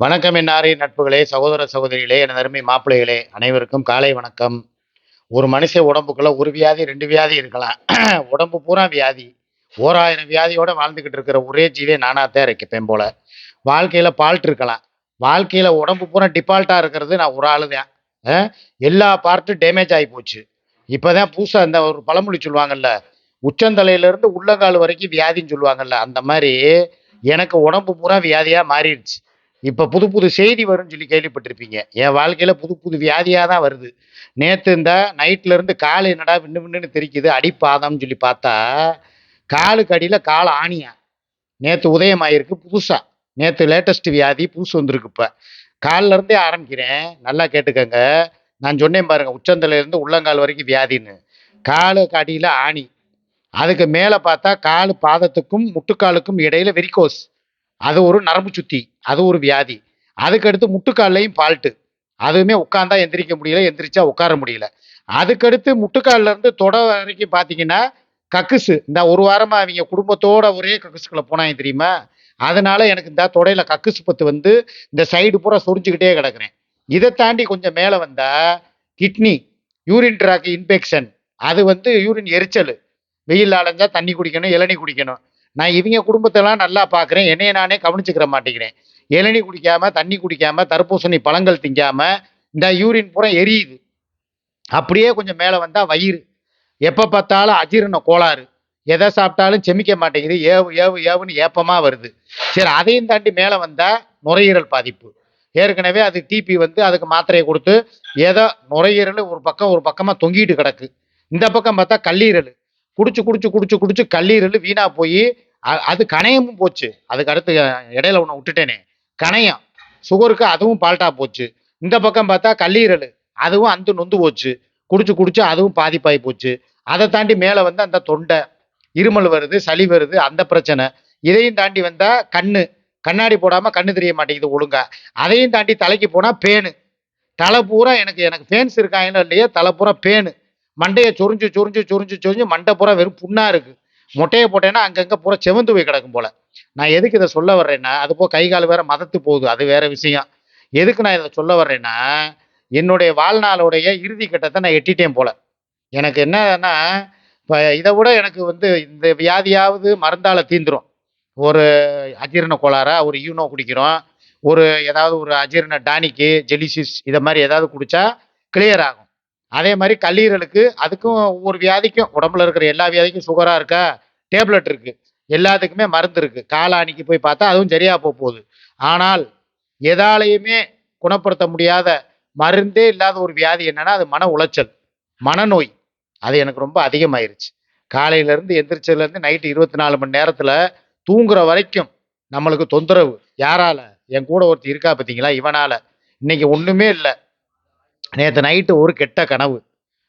வணக்கம் என்னாரே நட்புகளே சகோதர சகோதரிகளே எனது அருமை மாப்பிள்ளைகளே அனைவருக்கும் காலை வணக்கம். ஒரு மனுஷன் உடம்புக்குள்ள ஒரு வியாதி ரெண்டு வியாதி இருக்கலாம். உடம்பு பூரா வியாதி. ஓராயிரம் வியாதியோட வாழ்ந்துக்கிட்டு இருக்கிற ஒரே ஜீவே நானாத்தான் இருக்கப்பேன் போல. வாழ்க்கையில் பால்ட் இருக்கலாம். வாழ்க்கையில் உடம்பு பூரா டிஃபால்ட்டாக இருக்கிறது நான் ஒரு ஆளு தான் எல்லா பார்ட்டும் டேமேஜ் ஆகி போச்சு. இப்போதான் புதுசாக இந்த ஒரு பழமொழி சொல்லுவாங்கல்ல உச்சந்தலையிலேருந்து உள்ளங்கால் வரைக்கும் வியாதின்னு சொல்லுவாங்கல்ல அந்த மாதிரி எனக்கு உடம்பு பூரா வியாதியாக மாறிடுச்சு. இப்போ புது புது செய்தி வரும்னு சொல்லி கேள்விப்பட்டிருப்பீங்க. என் வாழ்க்கையில் புது புது வியாதியாக தான் வருது. நேற்று இந்த நைட்லேருந்து கால் என்னடா விண்ணு விண்ணுன்னு தெரிக்குது அடிப்பாதம்னு சொல்லி பார்த்தா காலுக்கு அடியில் கால் ஆணியா. நேற்று உதயமாயிருக்கு புதுசாக நேற்று லேட்டஸ்ட் வியாதி புதுசு வந்திருக்கு இப்போ. கால்ல இருந்தே ஆரம்பிக்கிறேன். நல்லா கேட்டுக்கங்க. நான் சொன்னேன் பாருங்க உச்சந்தலையிலேருந்து உள்ளங்கால் வரைக்கும் வியாதின்னு. காலுக்கு அடியில் ஆணி. அதுக்கு மேலே பார்த்தா கால் பாதத்துக்கும் முட்டுக்காலுக்கும் இடையில் வெரிகோஸ் அது ஒரு நரம்பு சுத்தி அது ஒரு வியாதி. அதுக்கடுத்து முட்டுக்கால்லையும் ஃபால்ட்டு அதுவுமே உட்காந்தா எந்திரிக்க முடியல எந்திரிச்சா உட்கார முடியல. அதுக்கடுத்து முட்டுக்கால்ல இருந்து தொடை வரைக்கும் பார்த்தீங்கன்னா கக்குசு. இந்த ஒரு வாரமாக அவங்க குடும்பத்தோட ஒரே கக்குசுக்குள்ள போனாங்க தெரியுமா? அதனால எனக்கு இந்த தொடையில கக்குசு பத்து வந்து இந்த சைடு பூரா சொரிஞ்சுக்கிட்டே கிடக்குறேன். இதை தாண்டி கொஞ்சம் மேலே வந்தா கிட்னி யூரின் ட்ராக் இன்ஃபெக்ஷன் அது வந்து யூரின் எரிச்சல். வெயில் அலைஞ்சா தண்ணி குடிக்கணும் இளநீ குடிக்கணும். நான் இவங்க குடும்பத்தெல்லாம் நல்லா பார்க்குறேன் என்னைய நானே கவனிச்சுக்கிற மாட்டேங்கிறேன். இளநீ குடிக்காமல் தண்ணி குடிக்காமல் தர்பூசணி பழங்கள் திங்காமல் இந்த யூரின் பூரா எரியுது. அப்படியே கொஞ்சம் மேலே வந்தால் வயிறு. எப்போ பார்த்தாலும் அஜீரண கோளாறு. எதை சாப்பிட்டாலும் செமிக்க மாட்டேங்குது. ஏவு ஏவு ஏவுன்னு ஏப்பமாக வருது. சரி அதையும் தாண்டி மேலே வந்தால் நுரையீரல் பாதிப்பு. ஏற்கனவே அது டிபி வந்து அதுக்கு மாத்திரையை கொடுத்து ஏதோ நுரையீரல் ஒரு பக்கம் ஒரு பக்கமாக தொங்கிட்டு கிடக்கு. இந்த பக்கம் பார்த்தா கல்லீரல். குடிச்சு குடிச்சு குடிச்சு குடிச்சு கல்லீரல் வீணா போய் அது கணையமும் போச்சு. அதுக்கு அடுத்து இடையில ஒன்று விட்டுட்டேனே. கணையம். சுகருக்கு அதுவும் பால்ட்டா போச்சு. இந்த பக்கம் பார்த்தா கல்லீரல். அதுவும் அந்த நொந்து போச்சு. குடிச்சு குடிச்சு அதுவும் பாதிப்பாகி போச்சு. அதை தாண்டி மேலே வந்து அந்த தொண்டை இருமல் வருது சளி வருது அந்த பிரச்சனை. இதையும் தாண்டி வந்தா கண்ணு. கண்ணாடி போடாம கண்ணு தெரிய மாட்டேங்குது ஒழுங்கா. அதையும் தாண்டி தலைக்கு போனா பேனு. தலை பூரா எனக்கு எனக்கு ஃபேன்ஸ் இருக்காங்களோ இல்லையா தலை பூரா பேனு. மண்டையை சொரிஞ்சு சொரிஞ்சு சொரிஞ்சு சொரிஞ்சு மண்டை பூரா வெறும் புண்ணாக இருக்குது மொட்டையை போட்டேன்னா அங்கங்கே பூரா செவந்து போய் கிடக்கும் போல. நான் எதுக்கு இதை சொல்ல வர்றேன்னா அது போக கை கால் வேற மதத்து போகுது அது வேற விஷயம். எதுக்கு நான் இதை சொல்ல வர்றேன்னா என்னுடைய வாழ்நாளுடைய இறுதி கட்டத்தை நான் எட்டிட்டேன் போல. எனக்கு என்னன்னா இப்போ இதை விட எனக்கு வந்து இந்த வியாதியாவது மருந்தால் தீந்துடும் ஒரு அஜீரண கோளாறா ஒரு யூனோ குடிக்கிறோம். ஒரு ஏதாவது ஒரு அஜீரண டானிக்கு ஜெலிசிஸ் இதை மாதிரி ஏதாவது குடித்தா கிளியர் ஆகும். அதே மாதிரி கல்லீரலுக்கு அதுக்கும் ஒவ்வொரு வியாதிக்கும் உடம்புல இருக்கிற எல்லா வியாதிக்கும் சுகராக இருக்கா? டேப்லெட் இருக்கு. எல்லாத்துக்குமே மருந்து இருக்கு. காலாணிக்கு போய் பார்த்தா அதுவும் சரியா போக போகுது. ஆனால் எதாலையுமே குணப்படுத்த முடியாத மருந்தே இல்லாத ஒரு வியாதி என்னன்னா அது மன உளைச்சல். மனநோய். அது எனக்கு ரொம்ப அதிகமாயிருச்சு. காலையிலேருந்து எந்திரிச்சதுலேருந்து நைட்டு இருபத்தி நாலு மணி நேரத்தில் தூங்குற வரைக்கும் நம்மளுக்கு தொந்தரவு. யாரால? என் கூட ஒருத்தர் இருக்கா பார்த்தீங்களா இவனால. இன்னைக்கு ஒன்றுமே இல்லை. நேற்று நைட்டு ஒரு கெட்ட கனவு.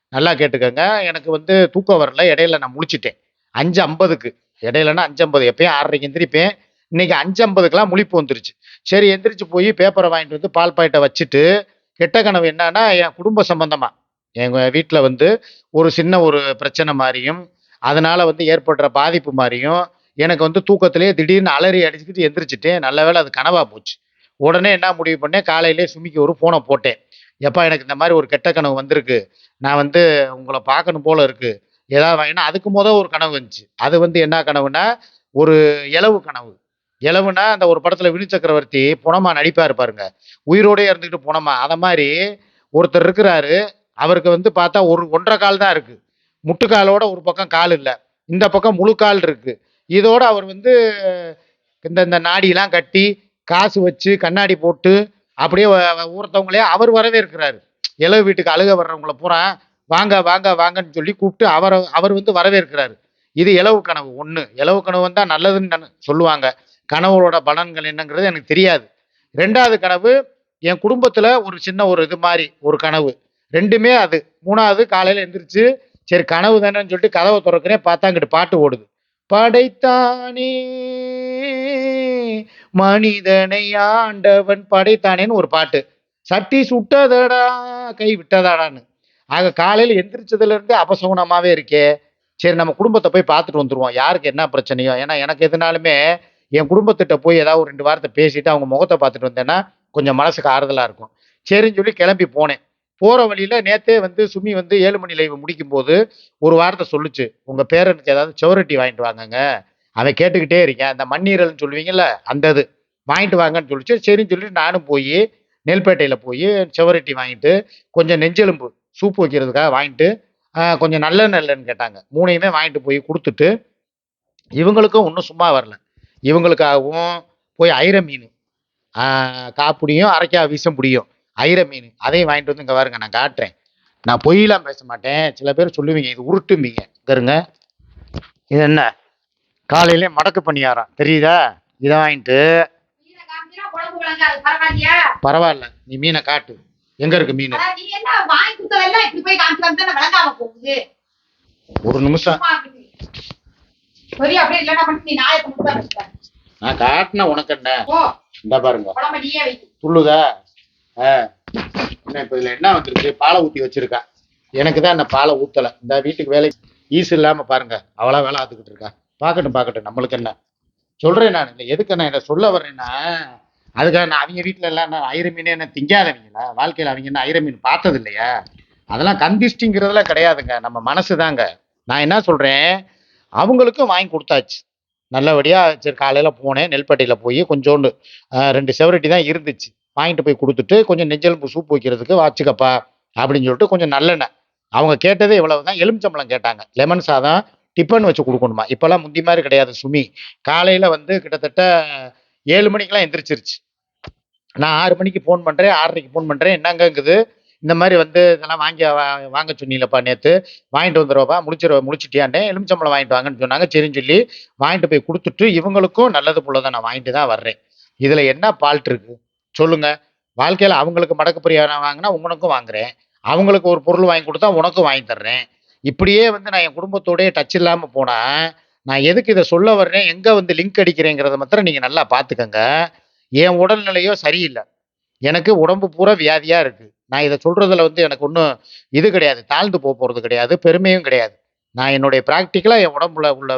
நல்லா கேட்டுக்கோங்க. எனக்கு வந்து தூக்கம் வரல. இடையில நான் முழிச்சிட்டேன். அஞ்சு ஐம்பதுக்கு இடையிலன்னா அஞ்சு ஐம்பது எப்பயும் ஆறரைக்கு எந்திரிப்பேன். இன்னைக்கு அஞ்சு ஐம்பதுக்கெல்லாம் முழிப்பு வந்துருச்சு. சரி எந்திரிச்சு போய் பேப்பரை வாங்கிட்டு வந்து பால் பாயிட்டை வச்சுட்டு கெட்ட கனவு என்னன்னா என் குடும்ப சம்பந்தமா. எங்கள் வீட்டில் வந்து ஒரு சின்ன ஒரு பிரச்சனை மாதிரியும் அதனால வந்து ஏற்படுற பாதிப்பு மாதிரியும் எனக்கு வந்து தூக்கத்திலேயே திடீர்னு அலறி அடிச்சுக்கிட்டு எந்திரிச்சிட்டேன். நல்ல வேளை அது கனவா போச்சு. உடனே என்ன முடிவு பண்ணேன்? காலையிலே சுமிக்கு ஒரு ஃபோனை போட்டேன். எப்பா எனக்கு இந்த மாதிரி ஒரு கெட்ட கனவு வந்திருக்கு. நான் வந்து உங்களை பார்க்கணும் போல இருக்குது ஏதாவது வாங்கினா அதுக்கு மொதல் ஒரு கனவு வந்துச்சு. அது வந்து என்ன கனவுனா ஒரு இலவு கனவு. இலவுனா அந்த ஒரு படத்தில் வினு சக்கரவர்த்தி புனமா நடிப்பார் பாருங்க. உயிரோடய இருந்துக்கிட்டு புனமா அதை மாதிரி ஒருத்தர் இருக்கிறாரு. அவருக்கு வந்து பார்த்தா ஒரு ஒன்றரை கால் தான் இருக்குது முட்டுக்காலோட ஒரு பக்கம் கால் இல்லை. இந்த பக்கம் முழு கால் இருக்குது இதோடு அவர் வந்து இந்த இந்த நாடியெலாம் கட்டி காசு வச்சு கண்ணாடி போட்டு அப்படியே ஊர்த்தவங்களே ஒருத்தவங்களே அவர் வரவே இருக்கிறாரு இளவு வீட்டுக்கு அழுக வர்றவங்கள பூரா வாங்க வாங்க வாங்கன்னு சொல்லி கூப்பிட்டு அவரை அவர் வந்து வரவேற்கிறாரு. இது இலவு கனவு. ஒன்று இலவு கனவு வந்தால் நல்லதுன்னு சொல்லுவாங்க. கனவோட பலன்கள் என்னங்கிறது எனக்கு தெரியாது. ரெண்டாவது கனவு என் குடும்பத்தில் ஒரு சின்ன ஒரு இது மாதிரி ஒரு கனவு. ரெண்டுமே அது. மூணாவது காலையில் எந்திரிச்சு சரி கனவு தானேன்னு சொல்லிட்டு கதவை திறக்கிறேன் பார்த்தா அங்கிட்டு பாட்டு ஓடுது. படைத்தானே. மனிதனை ஆண்டவன் படைத்தானேன்னு ஒரு பாட்டு. சட்டி சுட்டதடா கை விட்டதாடான்னு. ஆக காலையில் எந்திரிச்சதுல இருந்தே அபசகுனமாவே இருக்கே. சரி நம்ம குடும்பத்தை போய் பார்த்துட்டு வந்துருவோம். யாருக்கு என்ன பிரச்சனையோ? ஏன்னா எனக்கு எதுனாலுமே என் குடும்பத்திட்ட போய் ஏதாவது ஒரு ரெண்டு வாரத்தை பேசிட்டு அவங்க முகத்தை பார்த்துட்டு வந்தேன்னா கொஞ்சம் மனசுக்கு ஆறுதலாக இருக்கும். சரின்னு சொல்லி கிளம்பி போனேன். போகிற வழியில் நேற்றே வந்து சுமி வந்து ஏழு மணி லைவ் முடிக்கும்போது ஒரு வார்த்தை சொல்லுச்சு. உங்கள் பேரனுக்கு ஏதாவது செவரட்டி வாங்கிட்டு வாங்கங்க. அவன் கேட்டுக்கிட்டே இருக்கேன். அந்த மண்ணீரல்னு சொல்லுவீங்கல்ல அந்த இது. வாங்கிட்டு வாங்கன்னு சொல்லிச்சு. சரின்னு சொல்லிட்டு நானும் போய் நெல்பேட்டையில் போய் செவரட்டி வாங்கிட்டு கொஞ்சம் நெஞ்செலும்பு சூப் வைக்கிறதுக்காக வாங்கிட்டு கொஞ்சம் நல்ல நல்லன்னு கேட்டாங்க. மூணையுமே வாங்கிட்டு போய் கொடுத்துட்டு இவங்களுக்கும் ஒன்றும் சும்மா வரல. இவங்களுக்காகவும் போய் ஐர மீன் காப்புடியும் அரைக்கா விஷம் பிடியும். ஐர மீன். அதையும் வாங்கிட்டு வந்து இங்கே பாருங்க நான் காட்டுறேன். நான் பொய்யெல்லாம் பேச மாட்டேன். சில பேர் சொல்லுவீங்க இது உருட்டும்பீங்க இங்க இருங்க. இது என்ன? காலையிலே மடக்கு பணியாரம். தெரியுதா? இதை வாங்கிட்டு? பரவாயில்ல. நீ மீனை காட்டு. எங்க இருக்கு மீன். ஒரு நிமிஷம். நான் காட்டின உனக்கு என்ன? இந்த பாருங்க. துள்ளுதா? என்ன இப்போ இதில் என்ன வந்துருக்கு? பாலை ஊற்றி வச்சிருக்கா. எனக்கு தான் என்ன பாலை ஊற்றலை இந்த வீட்டுக்கு வேலை ஈஸ் இல்லாமல் பாருங்க. அவளா வேலை ஆத்துக்கிட்டு இருக்கா. பார்க்கட்டும் பார்க்கட்டும் நம்மளுக்கு என்ன? சொல்றேன் நான். இல்லை எதுக்கு நான் என்ன சொல்ல வர்றேன்னா அதுக்காக நான் அவங்க வீட்டில் எல்லாம் நான் ஐர மீனே என்ன திங்காதவங்களா? வாழ்க்கையில் அவங்க என்ன ஐர மீன் பார்த்தது இல்லையா அதெல்லாம் கந்திஷ்டிங்கிறதுலாம் கிடையாதுங்க. நம்ம மனசு தாங்க நான் என்ன சொல்கிறேன் அவங்களுக்கும் வாங்கி கொடுத்தாச்சு. நல்லபடியாக சரி காலையில் போனேன். நெல்பட்டியில் போய் கொஞ்சோண்டு ரெண்டு செவரட்டி தான் இருந்துச்சு. வாங்கிட்டு போய் கொடுத்துட்டு கொஞ்சம் நெஞ்செலும்பு சூப் வைக்கிறதுக்கு வாச்சுக்கப்பா அப்படின்னு சொல்லிட்டு கொஞ்சம் நல்லெண்ணெய். அவங்க கேட்டதே இவ்வளவு தான் எலுமிச்சம்பழம் கேட்டாங்க. லெமன் சாதம் டிஃபன் வச்சு கொடுக்கணுமா? இப்போல்லாம் முந்தி மாதிரி கிடையாது சுமி. காலையில் வந்து கிட்டத்தட்ட ஏழு மணிக்கெல்லாம் எந்திரிச்சிருச்சு. நான் ஆறு மணிக்கு ஃபோன் பண்ணுறேன் ஆறரைக்கு ஃபோன் பண்ணுறேன் என்னங்கங்குது? இந்த மாதிரி வந்து இதெல்லாம் வாங்கி வா- வாங்க சொன்னீங்களப்பா நேற்று வாங்கிட்டு வந்துடுவாப்பா முடிச்சிரு முடிச்சிட்டியாண்டே. எலுமிச்சம்பழம் வாங்கிட்டு வாங்கன்னு சொன்னாங்க. சரின்னு சொல்லி வாங்கிட்டு போய் கொடுத்துட்டு இவங்களுக்கும் நல்லது போல தான் நான் வாங்கிட்டு தான் வர்றேன். இதில் என்ன பால்ட் இருக்குது சொல்லுங்க. வாழ்க்கையில் அவங்களுக்கு மடக்கு பிரியாணம் வாங்கினா உங்களுக்கும் வாங்குறேன். அவங்களுக்கு ஒரு பொருள் வாங்கி கொடுத்தா உனக்கும் வாங்கி தர்றேன். இப்படியே வந்து நான் என் குடும்பத்தோடையே டச் இல்லாமல் போனால் நான் எதுக்கு இதை சொல்ல வர்றேன்? எங்கே வந்து லிங்க் அடிக்கிறேங்கிறத மாத்திரம் நீங்கள் நல்லா பார்த்துக்கங்க. என் உடல்நிலையோ சரியில்லை. எனக்கு உடம்பு பூரா வியாதியாக இருக்குது நான் இதை சொல்கிறதுல வந்து எனக்கு ஒன்றும் இது கிடையாது. தாழ்ந்து போக போகிறது கிடையாது. பெருமையும் கிடையாது. நான் என்னுடைய ப்ராக்டிக்கலாக என் உடம்புல உள்ள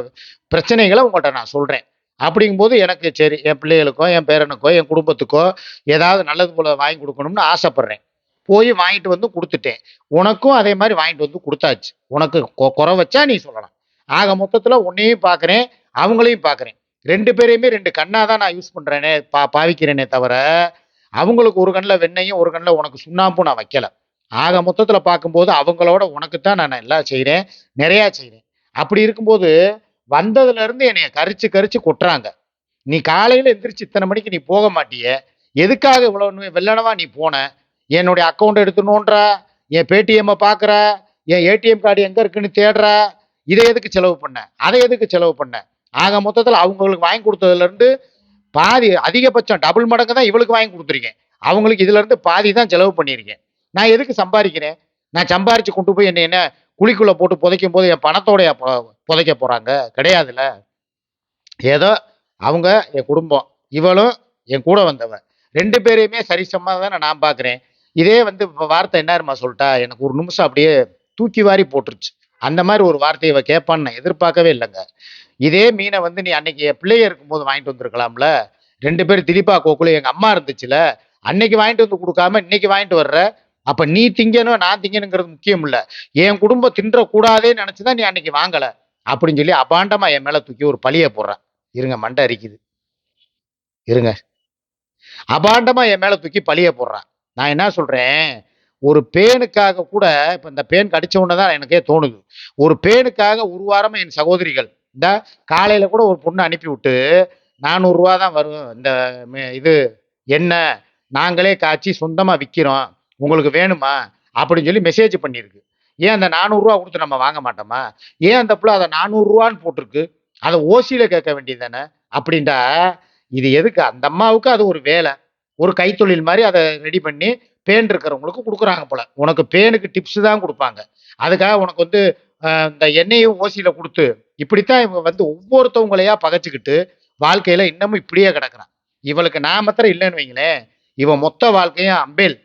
பிரச்சனைகளை உங்கள்கிட்ட நான் சொல்கிறேன் அப்படிங்கும்போது எனக்கு சரி என் பிள்ளைகளுக்கோ என் பேரனுக்கோ என் குடும்பத்துக்கோ ஏதாவது நல்லது போல வாங்கி கொடுக்கணும்னு ஆசைப்பட்றேன். போய் வாங்கிட்டு வந்து கொடுத்துட்டேன். உனக்கும் அதே மாதிரி வாங்கிட்டு வந்து கொடுத்தாச்சு. உனக்கு கொ- குறை வச்சா நீ சொல்லலாம். ஆக மொத்தத்தில் உன்னையும் பார்க்குறேன் அவங்களையும் பார்க்குறேன் ரெண்டு பேரையுமே ரெண்டு கண்ணாக தான் நான் யூஸ் பண்ணுறேனே பா பாவிக்கிறேனே தவிர அவங்களுக்கு ஒரு கண்ணில் வெண்ணையும் ஒரு கண்ணில் உனக்கு சுண்ணாம்பும் நான் வைக்கல. ஆக மொத்தத்தில் பார்க்கும்போது அவங்களோட உனக்கு தான் நான் எல்லாம் செய்கிறேன் நிறையா செய்கிறேன் அப்படி இருக்கும்போது வந்ததுல இருந்து என்னைய கரிச்சு கரிச்சு கொட்டுறாங்க. நீ காலையில எந்திரிச்சு இத்தனை மணிக்கு நீ போக மாட்டிய? எதுக்காக இவ்வளவு வெள்ளனவா நீ போன? என்னுடைய அக்கௌண்ட் எடுத்துணுன்ற என் பேடிஎம்மை பார்க்குற என் ஏடிஎம் கார்டு எங்க இருக்குன்னு தேடுற? இதை எதுக்கு செலவு பண்ண? அதை எதுக்கு செலவு பண்ண? ஆக மொத்தத்தில் அவங்களுக்கு வாங்கி கொடுத்ததுல இருந்து பாதி அதிகபட்சம் டபுள் மடங்கு தான் இவளுக்கு வாங்கி கொடுத்துருக்கேன். அவங்களுக்கு இதுல இருந்து பாதி தான் செலவு பண்ணியிருக்கேன். நான் எதுக்கு சம்பாதிக்கிறேன்? நான் சம்பாரிச்சு கொண்டு போய் என்ன என்ன குழிக்குள்ளே போட்டு புதைக்கும் போது என் பணத்தோடைய புதைக்க போகிறாங்க கிடையாதுல்ல. ஏதோ அவங்க என் குடும்பம் இவளும் என் கூட வந்தவன் ரெண்டு பேரையுமே சரிசமாக தானே நான் பார்க்குறேன் இதே வந்து இப்போ வார்த்தை என்னருமா சொல்லிட்டா? எனக்கு ஒரு நிமிஷம் அப்படியே தூக்கி வாரி போட்டுருச்சு. அந்த மாதிரி ஒரு வார்த்தையை இவ கேட்பான்னு நான் எதிர்பார்க்கவே இல்லைங்க. இதே மீனை வந்து நீ அன்னைக்கு என் பிள்ளைய இருக்கும்போது வாங்கிட்டு வந்திருக்கலாம்ல. ரெண்டு பேரும் திலீப்பா கோகுல எங்கள் அம்மா இருந்துச்சுல. அன்னைக்கு வாங்கிட்டு வந்து கொடுக்காம இன்னைக்கு வாங்கிட்டு வர்ற அப்போ நீ திங்கணும் நான் திங்கணுங்கிறது முக்கியம் இல்லை என் குடும்பம் தின்றக்கூடாதேன்னு நினச்சி தான் நீ அன்னைக்கு வாங்கலை? அப்படின்னு சொல்லி அபாண்டமா என் மேலே தூக்கி ஒரு பழிய போடுறேன் இருங்க மண்டை அரிக்குது. இருங்க. அபாண்டமா என் மேலே தூக்கி பழிய போடுறான் நான் என்ன சொல்றேன்? ஒரு பேனுக்காக கூட இப்போ இந்த பேன் கடிச்ச உடனே தான் எனக்கே தோணுது. ஒரு பேனுக்காக ஒரு வாரமா என் சகோதரிகள் இந்த காலையில கூட ஒரு பொண்ணு அனுப்பி விட்டு நானூறுரூவா தான் வரும் இந்த மே- இது என்ன நாங்களே காய்ச்சி சொந்தமாக விற்கிறோம் உங்களுக்கு வேணுமா? அப்படின்னு சொல்லி மெசேஜ் பண்ணியிருக்கு. ஏன் அந்த நானூறுரூவா கொடுத்து நம்ம வாங்க மாட்டோமா? ஏன் அந்த பிள்ளை அதை நானூறுரூவான்னு போட்டிருக்கு? அதை ஓசியில் கேட்க வேண்டியது தானே அப்படின்டா இது எதுக்கு? அந்த அம்மாவுக்கு அது ஒரு வேலை. ஒரு கைத்தொழில் மாதிரி அதை ரெடி பண்ணி பேன் இருக்கிறவங்களுக்கு கொடுக்குறாங்க போல. உனக்கு பேனுக்கு டிப்ஸ் தான் கொடுப்பாங்க. அதுக்காக உனக்கு வந்து இந்த எண்ணெயும் ஓசியில் கொடுத்து இப்படித்தான் இவங்க வந்து ஒவ்வொருத்தவங்களையா பகைச்சிக்கிட்டு வாழ்க்கையில் இன்னமும் இப்படியே கிடக்குறான் இவளுக்கு நான் மாத்திரம் இல்லைன்னு வைங்களேன். இவன் மொத்த வாழ்க்கையும் அம்பேல்.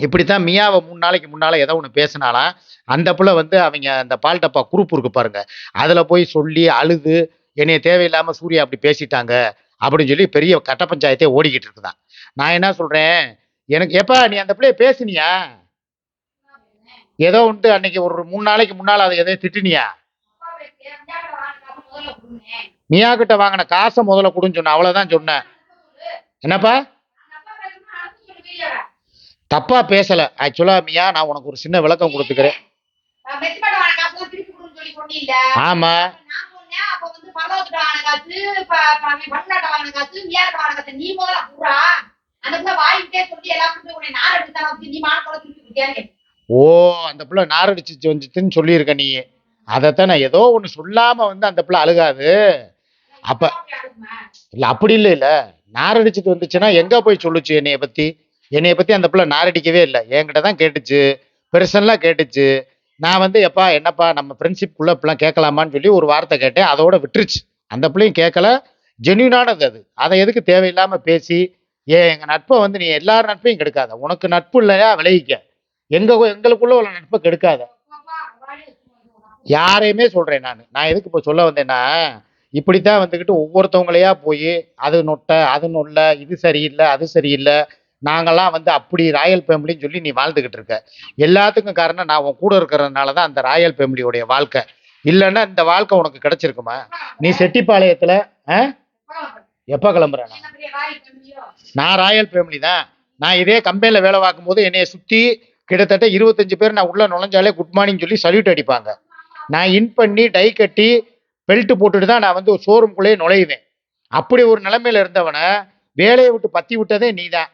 இப்படித்தான் மியாவை மூணு நாளைக்கு முன்னால ஏதோ ஒன்று பேசினாலாம் அந்த பிள்ளை வந்து அவங்க அந்த பால் டப்பா குரூப் இருக்கு பாருங்க. அதில் போய் சொல்லி அழுது என்னைய தேவையில்லாமல் சூர்யா அப்படி பேசிட்டாங்க அப்படின்னு சொல்லி பெரிய கட்ட பஞ்சாயத்தே ஓடிக்கிட்டு இருக்குதான். நான் என்ன சொல்கிறேன் எனக்கு எப்பா நீ அந்த பிள்ளைய பேசுனியா? ஏதோ வந்து அன்னைக்கு ஒரு மூணு நாளைக்கு முன்னால் அதை எதையோ திட்டுனியா? மியா கிட்ட வாங்கின காசை முதல்ல கொடுன்னு சொன்ன அவ்வளோதான் சொன்னேன் என்னப்பா? தப்பா பேசல. ஆக்சுவலா மியா நான் உனக்கு ஒரு சின்ன விளக்கம் கொடுத்துக்கிறேன். ஆமா. ஓ அந்த பிள்ளை நாரடிச்சு வந்துச்சுன்னு சொல்லியிருக்க நீ. அதைத்தான் நான் ஏதோ ஒன்று சொல்லாம வந்து அந்த பிள்ளை அழுகாது. அப்ப? இல்ல அப்படி இல்லை இல்ல. நாரடிச்சிட்டு வந்துச்சுன்னா எங்க போய் சொல்லுச்சு என்னைய பத்தி? என்னைய பத்தி அந்த பிள்ளை நாரடிக்கவே இல்லை. என்கிட்ட தான் கேட்டுச்சு. பெருசன்லாம் கேட்டுச்சு. நான் வந்து எப்பா என்னப்பா நம்ம ஃப்ரெண்ட்ஷிப்குள்ள இப்பெல்லாம் கேட்கலாமான்னு சொல்லி ஒரு வார்த்தை கேட்டேன். அதோட விட்டுருச்சு. அந்த பிள்ளையும் கேட்கல. ஜென்யூனானது அது. அதை எதுக்கு தேவையில்லாம பேசி ஏன் எங்கள் நட்பை வந்து நீ எல்லார் நட்பையும் கெடுக்காத. உனக்கு நட்பு இல்லையா விளைவிக்க. எங்க எங்களுக்குள்ள உள்ள நட்பை கெடுக்காத. யாரையுமே சொல்றேன் நான். நான் எதுக்கு இப்போ சொல்ல வந்தேன்னா இப்படித்தான் வந்துக்கிட்டு ஒவ்வொருத்தவங்களையா போய் அது நொட்டை அது நொல்ல இது சரியில்லை அது சரியில்லை நாங்கள்லாம் வந்து அப்படி ராயல் ஃபேமிலின்னு சொல்லி நீ வாழ்ந்துக்கிட்டு இருக்க. எல்லாத்துக்கும் காரணம் நான் உன் கூட இருக்கிறதுனால தான் அந்த ராயல் ஃபேமிலியோடைய வாழ்க்கை. இல்லைன்னா இந்த வாழ்க்கை உனக்கு கிடைச்சிருக்குமா? நீ செட்டிப்பாளையத்தில் ஆ? எப்போ கிளம்புறேன் நான் நான் ராயல் ஃபேமிலி தான். நான் இதே கம்பெனியில் வேலை பார்க்கும்போது என்னைய சுற்றி கிட்டத்தட்ட இருபத்தஞ்சு பேர் நான் உள்ளே நுழைஞ்சாலே குட் மார்னிங் சொல்லி சல்யூட் அடிப்பாங்க. நான் இன் பண்ணி டை கட்டி பெல்ட் போட்டுட்டு தான் நான் வந்து ஷோரூம்குள்ளேயே நுழையுவேன் அப்படி ஒரு நிலைமையில இருந்தவனை வேலையை விட்டு பத்தி விட்டதே நீ தான்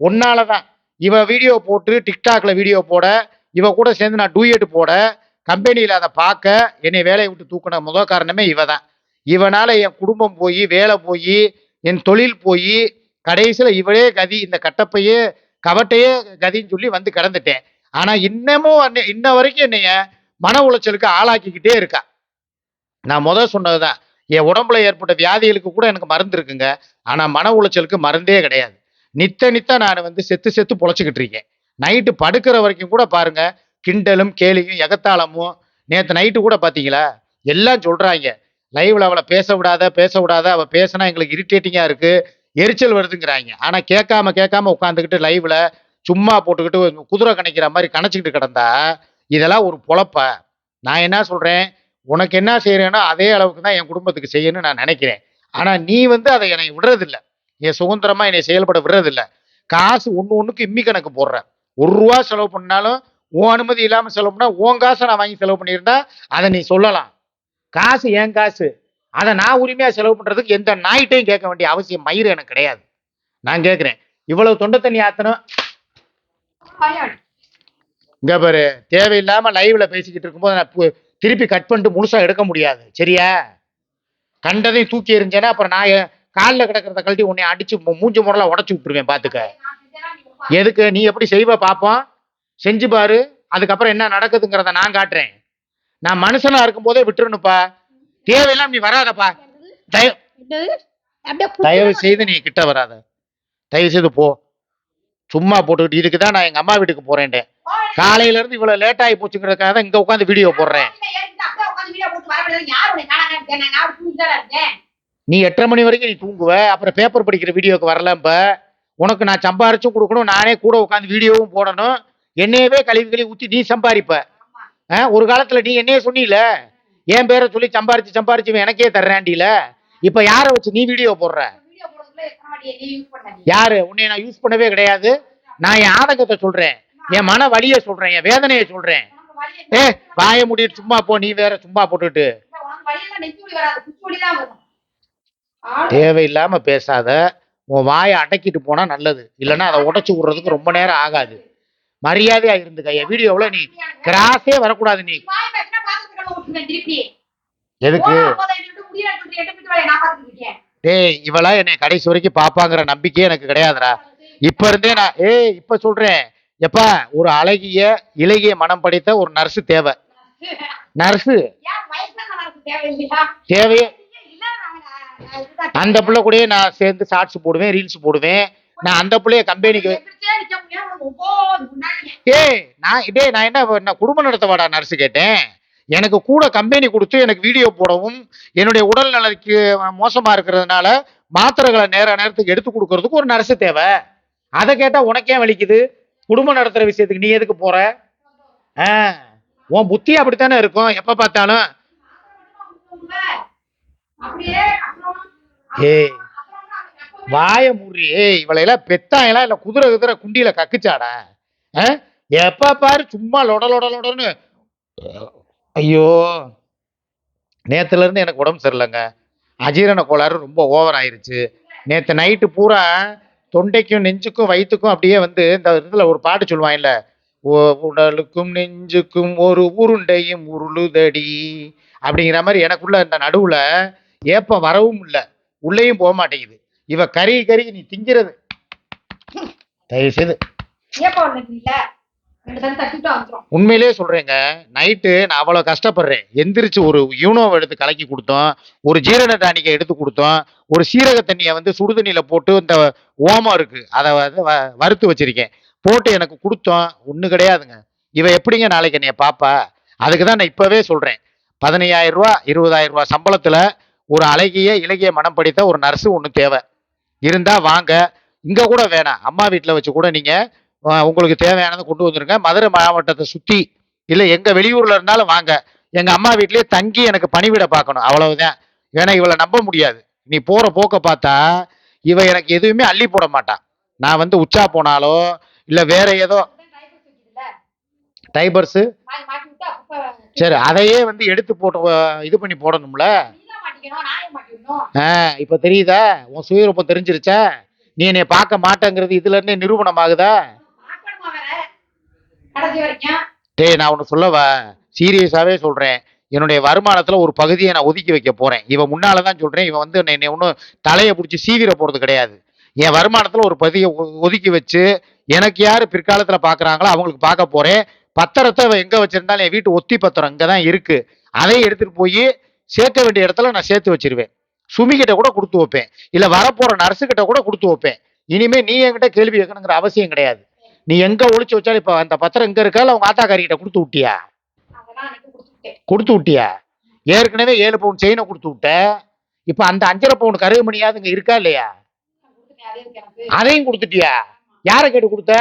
உன்னால தான் இவ வீடியோ போட்டு டிக்டாக்ல வீடியோ போட இவ கூட சேர்ந்து நான் டூயட் போட கம்பெனியில் அதை பார்க்க என்னை வேலையை விட்டு தூக்கின முதல் காரணமே இவ தான் இவனால் என் குடும்பம் போய் வேலை போய் என் தொழில் போய் கடைசியில் இவளே கதி இந்த கட்டப்பையே கவட்டையே கதின்னு சொல்லி வந்து கிடந்துட்டேன். ஆனால் இன்னமும் அன்னை- இன்ன வரைக்கும் என்னைய மன உளைச்சலுக்கு ஆளாக்கிக்கிட்டே இருக்கா. நான் முதல் சொன்னது தான் என் உடம்புல ஏற்பட்ட வியாதிகளுக்கு கூட எனக்கு மருந்து இருக்குங்க. ஆனால் மன உளைச்சலுக்கு மருந்தே கிடையாது. நித்த நித்த நான் வந்து செத்து செத்து பொழைச்சிக்கிட்டு இருக்கேன். நைட்டு படுக்கிற வரைக்கும் கூட பாருங்க கிண்டலும் கேலியும் எகத்தாளமும் நேற்று நைட்டு கூட பார்த்தீங்களா எல்லாம் சொல்கிறாங்க லைவில் அவளை பேச விடாத பேச விடாத அவள் பேசினா எங்களுக்கு இரிட்டேட்டிங்காக இருக்குது எரிச்சல் வருதுங்கிறாங்க. ஆனால் கேட்காம கேட்காம உட்காந்துக்கிட்டு லைவில் சும்மா போட்டுக்கிட்டு குதிரை கணக்கிற மாதிரி கணச்சிக்கிட்டு கிடந்தா இதெல்லாம் ஒரு பொழப்ப. நான் என்ன சொல்கிறேன் உனக்கு என்ன செய்கிறேனோ அதே அளவுக்கு தான் என் குடும்பத்துக்கு செய்யணும்னு நான் நினைக்கிறேன். ஆனால் நீ வந்து அதை என்னை விடுறதில்ல. என் சுதந்திரமா என்னை செயல்பட விடுறதில்ல. காசு ஒன்று ஒன்றுக்கு இம்மி கணக்கு போடுறேன். ஒரு ரூபா செலவு பண்ணாலும் உன் அனுமதி இல்லாம செலவு பண்ணா உன் காசை நான் வாங்கி செலவு பண்ணியிருந்தா அதை நீ சொல்லலாம். காசு என் காசு. அதை நான் உரிமையா செலவு பண்றதுக்கு எந்த நாய்ட்டையும் கேட்க வேண்டிய அவசியம் மயிறு எனக்கு கிடையாது. நான் கேட்கிறேன். இவ்வளவு தொண்டை தண்ணி ஆத்தணும். இங்க பாரு தேவையில்லாம லைவ்ல பேசிக்கிட்டு இருக்கும்போது நான் பு- திருப்பி கட் பண்ணிட்டு முழுசா எடுக்க முடியாது. சரியா? கண்டதையும் தூக்கி எறிஞ்சேன்னா அப்புறம் நான் காலில் கிடக்கிறத கழட்டி உன்னை அடிச்சு மூஞ்சி முறலாம் உடச்சி விட்டுருவேன் பார்த்துக்க எதுக்கு? நீ எப்படி செய்வ பார்ப்போம் செஞ்சு பாரு. அதுக்கப்புறம் என்ன நடக்குதுங்கிறத நான் காட்டுறேன். நான் மனுஷனா இருக்கும்போதே விட்டுருணுப்பா தேவையெல்லாம் நீ வராதப்பா. தயவு தயவு செய்து நீ கிட்ட வராத. தயவு செய்து போ. சும்மா போட்டுக்கிட்டு இதுக்கு தான் நான் எங்க அம்மா வீட்டுக்கு போறேன்ட்டேன். காலையில இருந்து இவ்வளவு லேட் ஆகி போச்சுங்கிறதுக்காக தான் இங்க உட்காந்து வீடியோ போடுறேன். நீ எட்டரை மணி வரைக்கும் நீ தூங்குவ அப்புறம் பேப்பர் படிக்கிற வீடியோக்கு வரலம்ப உனக்கு நான் சம்பாரிச்சும் கொடுக்கணும் நானே கூட உட்காந்து வீடியோவும் போடணும். என்னையவே கழுவி கழுவி ஊற்றி நீ சம்பாதிப்ப ஆ, ஒரு காலத்தில் நீ என்னையே சொன்னீல என் பேரை சொல்லி சம்பாரிச்சு சம்பாரிச்சு எனக்கே தர்றேன்டில. இப்ப யாரை வச்சு நீ வீடியோ போடுற? யாரு? உன்னை நான் யூஸ் பண்ணவே கிடையாது. நான் என் ஆதங்கத்தை சொல்றேன் என் மன வழிய சொல்றேன் என் வேதனையை சொல்றேன். ஏ வாய முடிட்டு சும்மா போ நீ வேற சும்மா போட்டுட்டு தேவையில்லாம பேசாத உன் வாயை அடக்கிட்டு போனா நல்லது. இல்லைன்னா அதை உடைச்சு விடுறதுக்கு ரொம்ப நேரம் ஆகாது. மரியாதையா இருந்துக்க என் வீடியோவுல நீ கிராஸே வரக்கூடாது நீ. எதுக்கு. டேய் இவளா என்னை கடைசி வரைக்கும் பாப்பாங்கிற நம்பிக்கையே எனக்கு கிடையாதுடா. இப்ப இருந்தே நான் ஏய் இப்ப சொல்றேன். எப்பா ஒரு அழகிய இலகிய மனம் படைத்த ஒரு நர்ஸ் தேவை. நர்ஸு? தேவையே அந்த பிள்ளை கூடயே நான் சேர்ந்து ஷார்ட்ஸ் போடுவேன் ரீல்ஸ் போடுவேன். நான் அந்த பிள்ளைய கம்பெனிக்கு ஏய் நான் டே நான் என்ன நான் குடும்பம் நடத்தவாடா நர்ஸ் கேட்டேன். எனக்கு கூட கம்பெனி கொடுத்து எனக்கு வீடியோ போடவும் என்னுடைய உடல் நலக்கு மோசமாக இருக்கிறதுனால மாத்திரைகளை நேர நேரத்துக்கு எடுத்து கொடுக்கறதுக்கு ஒரு நர்ஸு தேவை. அதை கேட்டால் உனக்கே வலிக்குது? குடும்பம் நடத்துகிற விஷயத்துக்கு நீ எதுக்கு போகிற ஆ உன் புத்தி அப்படித்தானே இருக்கும்? எப்போ பார்த்தாலும். அப்படியே ஏய் அப்புறம் எப்பவுமே வாய மூடி ஏய் இவளையெல்லாம் பெத்தாயெல்லாம் இல்ல குதிரை குதிரை குண்டியில கக்குச்சாடா? ஆ? எப்ப பாரு சும்மா லொட லொட லொடன்னு. ஐயோ நேத்துல இருந்து எனக்கு உடம்பு சரியில்லைங்க. அஜீரண கோளாறு ரொம்ப ஓவர் ஆயிருச்சு. நேத்து நைட்டு பூரா தொண்டைக்கும் நெஞ்சுக்கும் வயிற்றுக்கும் அப்படியே வந்து இந்த இதில் ஒரு பாட்டு சொல்லுவாங்கல்ல உடலுக்கும் நெஞ்சுக்கும் ஒரு உருண்டையும் உருளுதடி. அப்படிங்கிற மாதிரி எனக்குள்ள இந்த நடுவில் ஏப்பம் வரவும் இல்லை. உள்ளேயும் போக மாட்டேங்குது. இவ கறி கறி நீ திங்கிறது. தயவு செய்து உண்மையிலேயே சொல்றேங்க நைட்டு நான் அவ்வளவு கஷ்டப்படுறேன். எந்திரிச்சு ஒரு யூனோவை எடுத்து கலக்கி கொடுத்தோம் ஒரு ஜீரண டானிக்கை எடுத்து கொடுத்தோம் ஒரு சீரக தண்ணியை வந்து சுடுதண்ணியில போட்டு இந்த ஓமம் இருக்கு அதை வந்து வறுத்து வச்சிருக்கேன். போட்டு எனக்கு கொடுத்தோம் ஒண்ணு கிடையாதுங்க. இவ எப்படிங்க நாளைக்கு என்னைய பாப்பா? அதுக்கு தான் நான் இப்பவே சொல்றேன். பதினையாயிரம் ரூபா இருபதாயிரம் ரூபா சம்பளத்துல ஒரு அழகிய இலகிய மனம் படித்த ஒரு நர்ஸு ஒன்று தேவை. இருந்தா வாங்க. இங்க கூட வேணாம். அம்மா வீட்டில் வச்சு கூட நீங்க அஹ், உங்களுக்கு தேவையானதை கொண்டு வந்துருங்க. மதுரை மாவட்டத்தை சுத்தி இல்ல எங்க வெளியூர்ல இருந்தாலும் வாங்க. எங்க அம்மா வீட்லயே தங்கி எனக்கு பணிவிட பார்க்கணும். அவ்வளவுதான். ஏன்னா இவளை நம்ப முடியாது. நீ போற போக்க பார்த்தா இவ எனக்கு எதுவுமே அள்ளி போட மாட்டா. நான் வந்து உச்சா போனாலோ இல்ல வேற ஏதோ டைபர்ஸ். சரி அதையே வந்து எடுத்து போட்டு இது பண்ணி போடணும்ல? இப்ப தெரியுதா? உன் சுயரூபம் தெரிஞ்சிருச்சா? நீ என்னைய பார்க்க மாட்டேங்கிறது இதுல இருந்தே நிரூபணம் ஆகுதா டேய் நான் ஒன்று சொல்லவா? சீரியஸாவே சொல்றேன். என்னுடைய வருமானத்துல ஒரு பகுதியை நான் ஒதுக்கி வைக்க போறேன். இவன் முன்னால தான் சொல்றேன். இவன் வந்து என்னை ஒன்றும் தலையை பிடிச்சி சீவிர போறது கிடையாது. என் வருமானத்துல ஒரு பகுதியை ஒதுக்கி வச்சு எனக்கு யாரு பிற்காலத்துல பாக்குறாங்களோ அவங்களுக்கு பார்க்க போறேன். பத்திரத்தை எங்க வச்சிருந்தாலும் என் வீட்டு ஒத்தி பத்திரம் இங்க தான் இருக்கு. அதையும் எடுத்துட்டு போய் சேர்க்க வேண்டிய இடத்துல நான் சேர்த்து வச்சிருவேன். சுமி கிட்ட கூட கொடுத்து வைப்பேன். இல்ல வரப்போற நர்ஸு கிட்ட கூட கொடுத்து வைப்பேன். இனிமே நீ என்கிட்ட கேள்வி கேட்கணுங்கிற அவசியம் கிடையாது. நீ எங்க ஒளிச்சு வச்சாலும் இப்ப அந்த பத்திரம் இங்க இருக்கா இல்ல உங்க ஆத்தாக்காரி கிட்ட கொடுத்து விட்டியா? கொடுத்து விட்டியா? ஏற்கனவே ஏழு பவுன் செயினை கொடுத்து விட்ட. இப்ப அந்த அஞ்சரை பவுன் கருகுமணியாவது இங்க இருக்கா இல்லையா? அதையும் கொடுத்துட்டியா? யாரை கேட்டு கொடுத்த?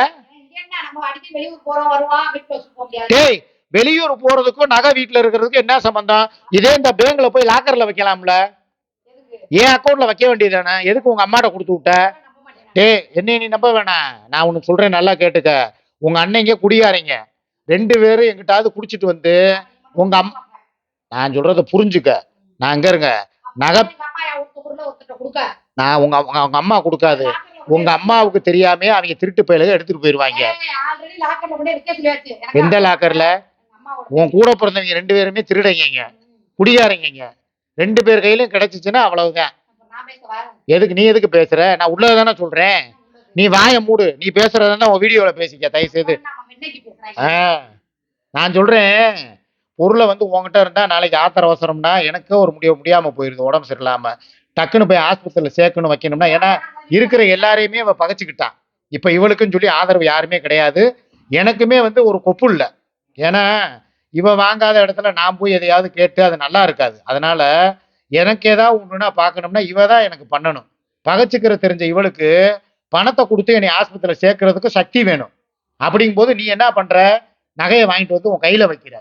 டேய் வெளியூர் போறதுக்கும் நகை வீட்டுல இருக்கிறதுக்கும் என்ன சம்பந்தம்? இதே இந்த பேங்க்ல போய் லாக்கர்ல வைக்கலாம்ல? என் அக்கௌண்ட்ல வைக்க வேண்டியதானே எதுக்கு உங்க அம்மாட்ட கொடுத்து விட்ட? டேய் என்னைய நீ நம்ப வேணாம். நான் உனக்கு சொல்றேன் நல்லா கேட்டுக்க. உங்க அண்ணங்க குடியாரீங்க. ரெண்டு பேரும் எங்கிட்டாவது குடிச்சிட்டு வந்து உங்க அம் நான் சொல்றத புரிஞ்சுக்க. நான் அங்க இருங்க. நகை நான் உங்க உங்க அம்மா கொடுக்காது. உங்க அம்மாவுக்கு தெரியாம அவங்க திருட்டு பயிலுக எடுத்துட்டு எனக்கு எந்த லாக்கர்ல உன் கூட பிறந்தவங்க ரெண்டு பேருமே திருடங்க குடியாரங்க ரெண்டு பேர் கையிலும் கிடைச்சிச்சுன்னா அவ்வளவுதான் எதுக்கு நீ எதுக்கு பேசுற? நான் உள்ளதானே சொல்றேன். நீ வாயை மூடு. நீ பேசுறதுன்னா உன் வீடியோல பேசிக்க தயவு செய்து நான் சொல்றேன். பொருளை வந்து உன்கிட்ட இருந்தா நாளைக்கு ஆத்திர அவசரம்னா எனக்கு ஒரு முடிய முடியாம போயிருது உடம்பு சரியில்லாம. டக்குன்னு போய் ஆஸ்பத்திரியில சேர்க்கணும் வைக்கணும்னா ஏன்னா இருக்கிற எல்லாரையுமே அவ பகைச்சுக்கிட்டான் இப்ப இவளுக்குன்னு சொல்லி ஆதரவு யாருமே கிடையாது. எனக்குமே வந்து ஒரு கொப்பு இல்லை. ஏன்னா இவ வாங்காத இடத்துல நான் போய் எதையாவது கேட்டு அது நல்லா இருக்காது. அதனால எனக்கு ஏதாவது ஒண்ணுனா பார்க்கணும்னா இவ தான் எனக்கு பண்ணணும். பகைச்சுக்கிற தெரிஞ்ச இவளுக்கு பணத்தை கொடுத்து என்னை ஆஸ்பத்திரியில சேர்க்கறதுக்கு சக்தி வேணும். அப்படிங்கும்போது நீ என்ன பண்ற? நகையை வாங்கிட்டு வந்து உன் கையில வைக்கிற.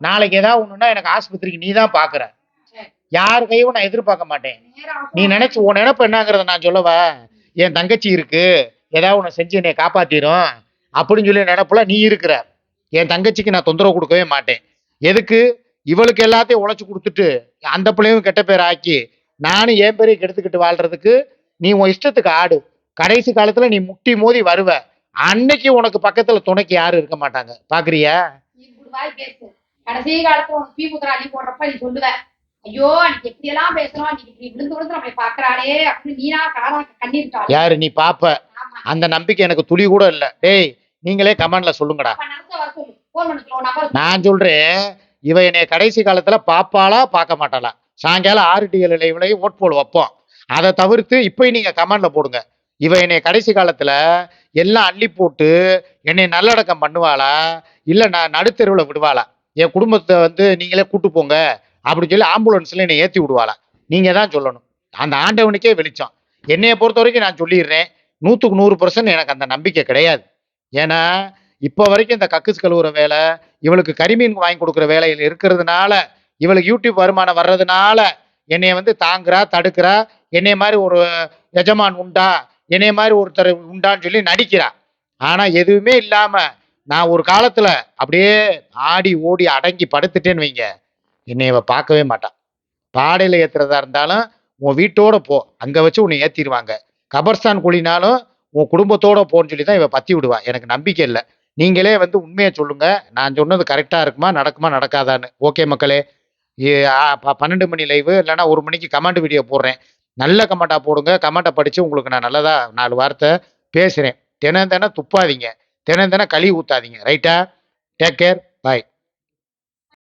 நாளைக்கு ஏதாவது ஒண்ணுன்னா எனக்கு ஆஸ்பத்திரிக்கு நீ தான் பாக்குற யார் கையும் நான் எதிர்பார்க்க மாட்டேன். நீ நினைச்சு உன் நினைப்பு என்னங்கிறத நான் சொல்லவா? என் தங்கச்சி இருக்கு. ஏதாவது உன்னை செஞ்சு என்னை காப்பாத்திரும். அப்படின்னு சொல்லி நினைப்புல நீ இருக்கிற. என் தங்கச்சிக்கு நான் தொந்தரவு கொடுக்கவே மாட்டேன். எதுக்கு? இவளுக்கு எல்லாத்தையும் உழைச்சு கொடுத்துட்டு அந்த பிள்ளையும் கெட்ட பேர் ஆக்கி நானும் என் பேரையும் கெடுத்துக்கிட்டு வாழ்றதுக்கு நீ உன் இஷ்டத்துக்கு ஆடு. கடைசி காலத்துல நீ முட்டி மோதி வருவ. அன்னைக்கு உனக்கு பக்கத்துல துணைக்கு யாரும் இருக்க மாட்டாங்க. பாக்குறியா? கடைசி காலத்துல உனக்கு பீ முத்திர அள்ளி போடுறப்ப நீ சொல்லுவ. ஐயோ அன்னைக்கு எப்படி எல்லாம் பேசுறோம் இப்படி விழுந்து விழுந்து நம்மளை பாக்குறாளே அப்படின்னு நீனா காரணம் கண்ணீர்ட்டாள் யாரு? நீ பாப்ப. அந்த நம்பிக்கை எனக்கு துளி கூட இல்ல. டேய் நீங்களே கமெண்ட்ல சொல்லுங்கடா. நான் சொல்றேன் இவ என்னைய கடைசி காலத்துல பாப்பாளா பார்க்க மாட்டாளா? சாயங்காலம் ஆறு டி ஏழு லைவ்லையும் ஓட் போல் வைப்போம் அதை தவிர்த்து இப்போ நீங்க கமெண்ட்ல போடுங்க. இவ என்னைய கடைசி காலத்துல எல்லாம் அள்ளி போட்டு என்னை நல்லடக்கம் பண்ணுவாளா? இல்ல நான் நடுத்தெருவுல விடுவாளா? என் குடும்பத்தை வந்து நீங்களே கூட்டு போங்க அப்படின்னு சொல்லி ஆம்புலன்ஸ்ல என்னை ஏத்தி விடுவாளா? நீங்க தான் சொல்லணும். அந்த ஆண்டவனுக்கே வெளிச்சம். என்னைய பொறுத்த வரைக்கும் நான் சொல்லிடுறேன் நூற்றுக்கு நூறு பர்சன்ட் எனக்கு அந்த நம்பிக்கை கிடையாது. ஏன்னா இப்போ வரைக்கும் இந்த கக்குஸ் கழுவுற வேலை இவளுக்கு கரிமீன் வாங்கி கொடுக்குற வேலையில் இருக்கிறதுனால இவளுக்கு யூடியூப் வருமானம் வர்றதுனால என்னைய வந்து தாங்குறா தடுக்கிறா என்னைய மாதிரி ஒரு எஜமான் உண்டா என்னைய மாதிரி ஒருத்தர் உண்டான்னு சொல்லி நடிக்கிறா. ஆனால் எதுவுமே இல்லாமல் நான் ஒரு காலத்தில் அப்படியே ஆடி ஓடி அடங்கி படுத்துட்டேன்னு வைங்க. என்னை இவ பார்க்கவே மாட்டான் பாடையில் ஏத்துறதா இருந்தாலும் உன் வீட்டோட போ. அங்கே வச்சு உன்னை ஏற்றிடுவாங்க கபர்ஸ்தான் குழினாலும் உன் குடும்பத்தோட போன்னு சொல்லி தான் இவ பத்தி விடுவா. எனக்கு நம்பிக்கை இல்லை. நீங்களே வந்து உண்மையை சொல்லுங்க. நான் சொன்னது கரெக்டாக இருக்குமா நடக்குமா நடக்காதான்னு. ஓகே மக்களே. பன்னெண்டு மணி லைவு இல்லைன்னா ஒரு மணிக்கு கமெண்ட் வீடியோ போடுறேன். நல்ல கமெண்ட்டாக போடுங்க. கமெண்ட்டை படித்து உங்களுக்கு நான் நல்லதாக நாலு வார்த்தை பேசுகிறேன் தினம் தினம் துப்பாதீங்க. தினம் தினம் கழி ஊற்றாதீங்க ரைட்டா டேக் கேர் பாய்